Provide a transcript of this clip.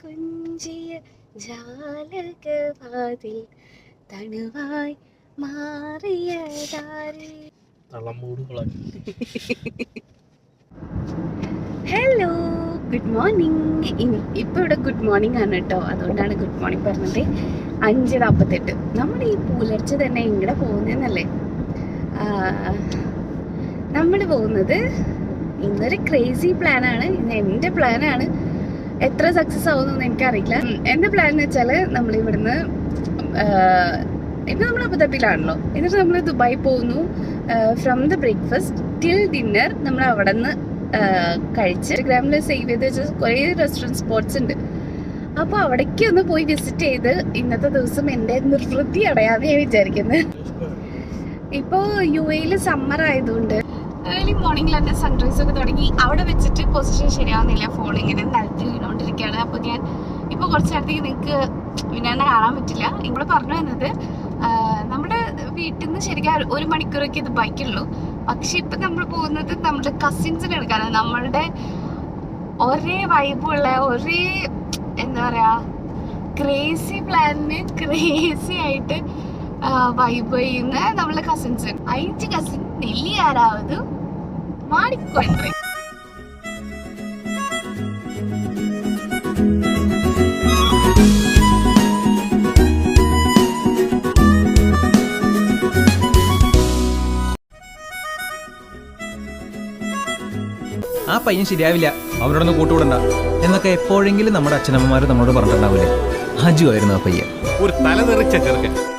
കുഞ്ചിയ ജാലകവാതിൽ തണുവായി മാറിയതാരേ? ഹലോ ഗുഡ് മോർണിംഗ് ഇപ്പൊ ഇവിടെ ഗുഡ് മോർണിംഗ് ആണ് കേട്ടോ. അതുകൊണ്ടാണ് ഗുഡ് മോർണിംഗ് പറഞ്ഞത്. അഞ്ച് നാൽപ്പത്തെട്ട് നമ്മൾ ഈ പുലർച്ചെ തന്നെ ഇങ്ങടെ പോകുന്നതെന്നല്ലേ നമ്മൾ പോകുന്നത് ഇന്നൊരു ക്രേസി പ്ലാനാണ് ഇന്ന് എന്റെ പ്ലാനാണ് എത്ര സക്സസ് ആവുമെന്നൊന്നും എനിക്കറിയില്ല. എന്റെ എന്റെ പ്ലാൻ എന്ന് വെച്ചാൽ നമ്മൾ ഇവിടുന്ന് ഇപ്പൊ നമ്മൾ അബുദാബിയിലാണല്ലോ. എന്നിട്ട് നമ്മൾ ദുബായി പോകുന്നു. From the breakfast till dinner നമ്മൾ അവിടെ നിന്ന് കഴിച്ച് ഇൻസ്റ്റാഗ്രാമിൽ സേവ് ചെയ്ത് വെച്ച കുറേ റെസ്റ്റോറന്റ് സ്പോട്ട്സ് ഉണ്ട്. അപ്പോൾ അവിടേക്ക് ഒന്ന് പോയി വിസിറ്റ് ചെയ്ത് ഇന്നത്തെ ദിവസം എന്റെ നിർവൃത്തി അടയാതെ ഞാൻ വിചാരിക്കുന്നത് ഇപ്പോൾ യു എയിൽ സമ്മർ ആയതുകൊണ്ട് ഏർലി മോർണിംഗിൽ തന്നെ സൺറൈസ് ഒക്കെ തുടങ്ങി. അവിടെ വെച്ചിട്ട് പൊസിഷൻ ശരിയാവുന്നില്ല. ഫോൺ ഇങ്ങനെ വീണുകൊണ്ടിരിക്കുകയാണ് അപ്പോൾ ഞാൻ ഇപ്പോൾ കുറച്ച് നേരത്തേക്ക് നിങ്ങൾക്ക് എന്നെ കാണാൻ പറ്റില്ല. ഇവിടെ പറഞ്ഞു വന്നത് നമ്മുടെ വീട്ടിൽ നിന്ന് ശരിക്കും ഒരു മണിക്കൂറൊക്കെ ഇത് ബൈക്കുള്ളൂ. പക്ഷെ ഇപ്പൊ നമ്മൾ പോകുന്നത് നമ്മുടെ കസിൻസിന് എടുക്കാനാണ് നമ്മളുടെ ഒരേ വൈബുള്ള ഒരേ എന്താ പറയുക ക്രേസി പ്ലാനിന് ക്രേസി ആയിട്ട് വൈബ് ചെയ്യുന്ന നമ്മളെ കസിൻസ്. അഞ്ച് കസിൻ നെല്ലി ആരാവത് മാടിക്കൊണ്ടേ ആ പയ്യൻ ശരിയാവില്ല. അവരോടൊന്ന് കൂട്ടുകൂടണ്ട. എന്നൊക്കെ എപ്പോഴെങ്കിലും നമ്മുടെ അച്ഛനമ്മമാർ നമ്മളോട് പറഞ്ഞിട്ടുണ്ടാവില്ലേ ഹജു ആയിരുന്നു ആ പയ്യൻ. ഒരു തല തലതെറിച്ച ചെറുക്കൻ.